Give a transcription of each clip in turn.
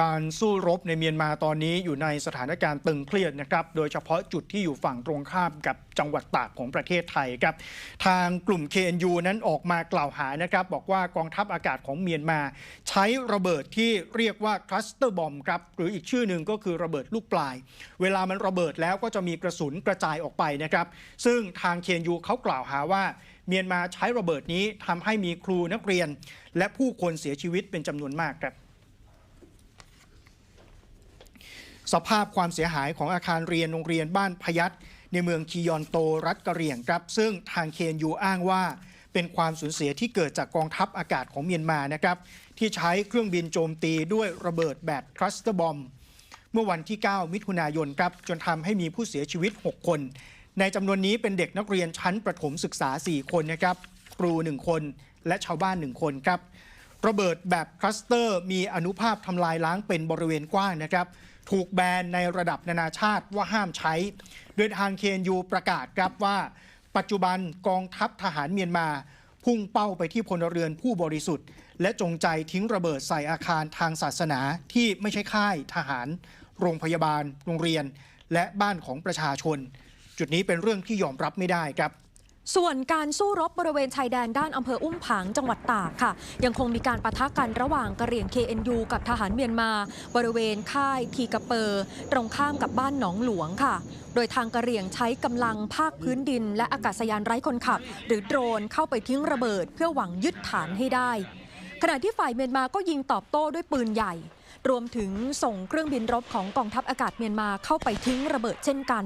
การสู้รบในเมียนมาตอนนี้อยู่ในสถานการณ์ตึงเครียดนะครับ โดยเฉพาะจุดที่อยู่ฝั่งตรงข้ามกับจังหวัดตากของประเทศไทยครับ ทางกลุ่ม KNU นั้นออกมากล่าวหานะครับ บอกว่ากองทัพอากาศของเมียนมา ใช้ระเบิดที่เรียกว่าคลัสเตอร์บอมครับ หรืออีกชื่อหนึ่งก็คือระเบิดลูกปลาย เวลามันระเบิดแล้วก็จะมีกระสุนกระจายออกไปนะครับ ซึ่งทาง KNU เขากล่าวหาว่าเมียนมาใช้ระเบิดนี้ทำให้มีครูนักเรียน และผู้คนเสียชีวิตเป็นจำนวนมากครับ สภาพความเสียหายของอาคารเรียนโรงเรียนบ้านพยัตในเมืองคิยอนโตรัฐกะเหรี่ยงครับ ซึ่งทางเคนยูอ้างว่า เป็นความสูญเสียที่เกิดจากกองทัพอากาศของเมียนมานะครับที่ใช้เครื่องบินโจมตีด้วยระเบิดแบบคลัสเตอร์บอมเมื่อวันที่ 9 มิถุนายนครับจนทำให้มีผู้เสียชีวิต 6 คน ในจำนวนนี้เป็นเด็กนักเรียนชั้นประถมศึกษา 4 คนนะครับครู 1 คน และชาวบ้าน 1 คนครับ ระเบิดแบบคลัสเตอร์ มีอนุภาพทำลายล้างเป็นบริเวณกว้างนะครับ ถูกแบนในระดับนานาชาติว่าห้ามใช้ โดยทางเคนยูประกาศครับว่า ปัจจุบันกองทัพทหารเมียนมา พุ่งเป้าไปที่พลเรือนผู้บริสุทธิ์ และจงใจทิ้งระเบิดใส่อาคารทางศาสนาที่ไม่ใช่ค่ายทหาร โรงพยาบาล โรงเรียน และบ้านของประชาชน จุดนี้เป็นเรื่องที่ยอมรับไม่ได้ครับ ส่วนการสู้รบบริเวณชายแดนด้านอำเภออุ้มผางจังหวัดตากค่ะ ยังคงมีการปะทะกันระหว่างกะเหรี่ยง KNU กับทหารเมียนมา บริเวณค่ายทีกระเปอร์ตรงข้ามกับบ้านหนองหลวงค่ะ โดยทางกะเหรี่ยงใช้กำลังภาคพื้นดิน และอากาศยานไร้คนขับ หรือโดรนเข้าไปทิ้งระเบิด เพื่อหวังยึดฐานให้ได้ ขณะที่ฝ่ายเมียนมาก็ยิงตอบโต้ด้วยปืนใหญ่ รวมถึงส่งเครื่องบินรบของกองทัพอากาศเมียนมาเข้าไปทิ้งระเบิดเช่นกัน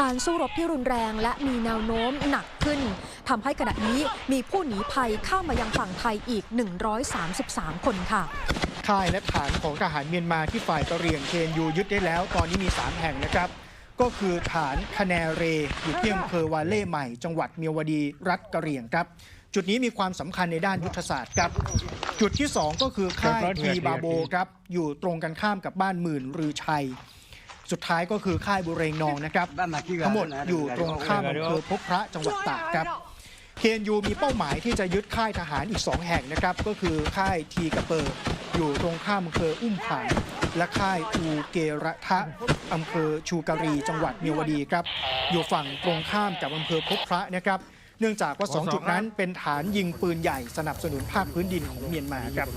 การสู้รบที่รุนแรงและมีแนวโน้มหนักขึ้นทำให้ขณะนี้มีผู้หนีภัยเข้ามายังฝั่งไทยอีก 133 คนค่ะค่ายและฐานของทหารเมียนมาที่ฝ่ายกะเหรี่ยงเคนยูยึดได้แล้ว ตอนนี้มี 3 แห่งนะครับ ก็คือฐานคะแนเร อยู่ที่อำเภอวาเล่ใหม่ จังหวัดเมียวดีรัฐกะเหรี่ยงครับ จุดนี้มีความสำคัญในด้านยุทธศาสตร์ครับ จุดที่ 2 ก็คือค่ายทีบาโบครับอยู่ตรงกันข้ามกับบ้านหมื่นรือชัย สุดท้ายก็คือค่ายบุเรงนองนะครับทั้งหมดอยู่ตรงข้ามอำเภอพบพระจังหวัดตากครับเคนยูมีเป้าหมายที่จะยึดค่ายทหารอีก 2 แห่งนะครับ ก็คือค่ายทีกะเปอร์ อยู่ตรงข้ามอำเภออุ้มผางและค่ายอูเกระทะอำเภอชูการี จังหวัดเมียวดีครับ อยู่ฝั่งตรงข้ามกับอำเภอพบพระนะครับ เนื่องจากว่า2จุดนั้นเป็นฐานยิงปืนใหญ่สนับสนุนภาคพื้นดินของเมียนมาครับ